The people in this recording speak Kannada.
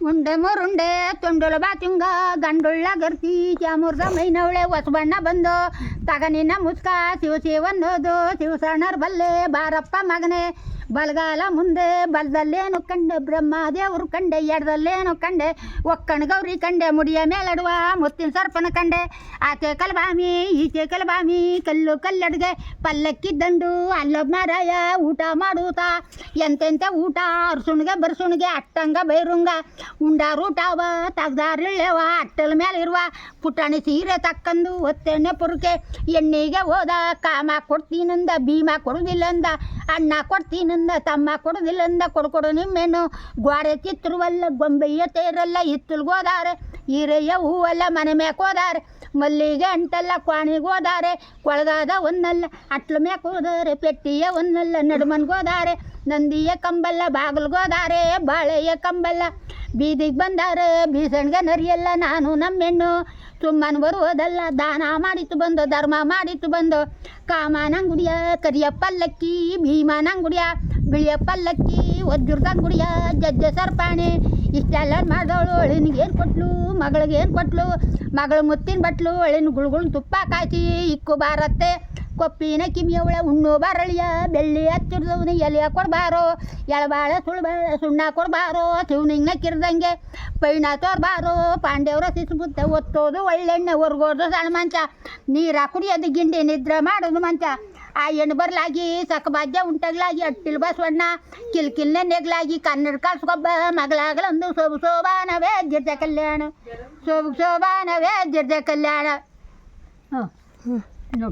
ಉಂಡೆ ಮುರುಂಡೆ, ತುಂಡುಳ ಬಾತಿಂಗ, ಗಂಡುಳ್ಳ ಗರ್ತಿ, ಚಾಮುರ್ದ ಮೈನವಳೆ, ಹೊಸಬಣ್ಣ ಬಂದು, ತಗನಿನ ಮುಸ್ಕ, ಶಿವ ಶಿವನ್ನೋದು ಶಿವಸಣ್ಣರ್ ಬಲ್ಲೆ, ಬಾರಪ್ಪ ಮಗನೇ. ಬಲಗಾಲ ಮುಂದೆ ಬಲದಲ್ಲೇನು ಕಂಡೆ, ಬ್ರಹ್ಮದೇವ್ರು ಕಂಡೆ, ಎಡದಲ್ಲೇನು ಕಂಡೆ, ಒಕ್ಕಣ ಗೌರಿ ಕಂಡೆ, ಮುಡಿಯ ಮೇಲಡುವ ಮುತ್ತಿನ ಸರ್ಪನ ಕಂಡೆ. ಆಕೆ ಕಲಬಾಮಿ ಈಚೆ ಕಲಬಾಮಿ, ಕಲ್ಲು ಕಲ್ಲಡ್ಗೆ ಪಲ್ಲಕ್ಕಿ ದಂಡು ಅಲ್ಲೊಬ್ಬ ಮಾರಾಯ ಊಟ ಮಾಡೂತ ಎಂತೆಂತ ಊಟ ಅರ್ಸುಣ್ಗೆ ಬರ್ಸುಣ್ಗೆ ಅಟ್ಟಂಗ ಬೈರುಂಗ. ಊಟ ತಗ್ದಾರಿಳ್ಳೆವ ಅಟ್ಟಲ ಮೇಲೆ ಇರುವ ಪುಟಾಣಿ ಸೀರೆ ತಕ್ಕಂದು ಒತ್ತೆಣ್ಣೆ ಪುರುಕೆ. ಎಣ್ಣೆಗೆ ಹೋದ, ಕಾಮ ಕೊಡ್ತೀನಂದ, ಭೀಮ ಕೊಡುವುದಿಲ್ಲಂದ ಅಣ್ಣ ಅಣ್ಣ ಕೊಡ್ತೀನಂದ ತಮ್ಮ ಕೊಡುದಿಲ್ಲ ಅಂದ ಕೊಡ್ಕೊಡು ನಿಮ್ಮೇನು ಗ್ವಾರೆ ಗ್ವಾಡೆ ಚಿತ್ರವಲ್ಲ ಗೊಂಬೆಯ ತೇರಲ್ಲ ಹಿತ್ತಲ್ಗೋದಾರೆ ಹೀರಯ್ಯ ಹೂವಲ್ಲ, ಮನೆ ಹೋದಾರೆ. ಮಲ್ಲಿಗೆ ಅಂಟಲ್ಲ ಹೋದಾರೆ. ಕೊಳಗಾದ ಒಂದಲ್ಲ ಅಟ್ಲ ಹೋದಾರೆ. ಪೆಟ್ಟಿಯ ಒಂದಲ್ಲ ನಡುಮನ್ಗೋದಾರೆ ನಂದಿಯ ಕಂಬಲ್ಲ ಬಾಗಿಲ್ಗೋದಾರೆ ಬಾಳೆಯ ಕಂಬಲ್ಲ, ಬೀದಿಗೆ ಬಂದಾರೆ. ಬೀಸಣ್ಗೆ ನರಿಯಲ್ಲ, ನಾನು ನಮ್ಮೆಣ್ಣು ಸುಮ್ಮನೆ ಬರುವುದಲ್ಲ, ದಾನ ಮಾಡಿತು ಬಂದು, ಧರ್ಮ ಮಾಡಿತು ಬಂದು. ಕಾಮನಂಗುಡಿಯ, ಕರಿಯ ಪಲ್ಲಕ್ಕಿ, ಭೀಮನಂಗುಡಿಯ, ಬಿಳಿಯ ಪಲ್ಲಕ್ಕಿ, ವಜ್ರದಂಗುಡಿಯ, ಜಜ್ಜ ಸರ್ಪಾಣಿ. ಇಷ್ಟೆಲ್ಲ ಮಾಡಿದವಳು ಏನು ಕೊಟ್ಲು, ಮಗಳಿಗೆ ಏನು ಕೊಟ್ಲು, ಮಗಳು ಮುತ್ತಿನ ಬಟ್ಲು, ಅಳಿನ ಗುಳುಗುಳು ತುಪ್ಪ ಕಾಯ್ತಿ ಇಕ್ಕು ಬಾರತ್ತೆ. ಕೊಪ್ಪಿನ ಕಿಮಿಯವಳ ಉಣ್ಣು ಬರಳಿಯ, ಬೆಳ್ಳಿ ಹಚ್ಚಿಡ್ದವನು ಎಲೆಯ ಕೊಡ್ಬಾರೋ, ಎಳಬಾಳ ಸುಳ್ಬಾಳ ಸುಣ್ಣ ಕೊಡ್ಬಾರೋ ಶಿವನಿಂಗ್ನ ಕಿರ್ದಂಗೆ ಪೈಣ ತೋರ್ಬಾರೋ, ಪಾಂಡ್ಯವ್ರ ಸಿಸುಬುತ್ತ ಒತ್ತೋದು ಒಳ್ಳೆಣ್ಣೆ ಹೊರ್ಗೋದು ಸಣ್ಣ ಮಂಚ, ನೀರ ಕುಡಿಯೋದು ಗಿಂಡಿ ನಿದ್ರೆ ಮಾಡೋದು ಮಂಚ. ಆ ಹೆಣ್ಣು ಬರ್ಲಾಗಿ ಸಕಬಾಜ್ಯ ಉಂಟಾಗ್ಲಾಗಿ, ಅಟ್ಟಿಲ್ ಬಸವಣ್ಣ ಕಿಲ್ ಕಿಲ್ನೆ ನೆಗ್ಲಾಗಿ, ಕನ್ನಡ ಕಳ್ಸ್ಕೊಬ್ಬ ಮಗಳಾಗಲೊಂದು ಸೋಬು ಶೋಭಾನವೇ ಗಿರ್ಜ ಕಲ್ಯಾಣ. ಸೋಬು ಶೋಭಾನವೇ ಗಿರ್ಜ ಕಲ್ಯಾಣ. ಹ್ಞೂ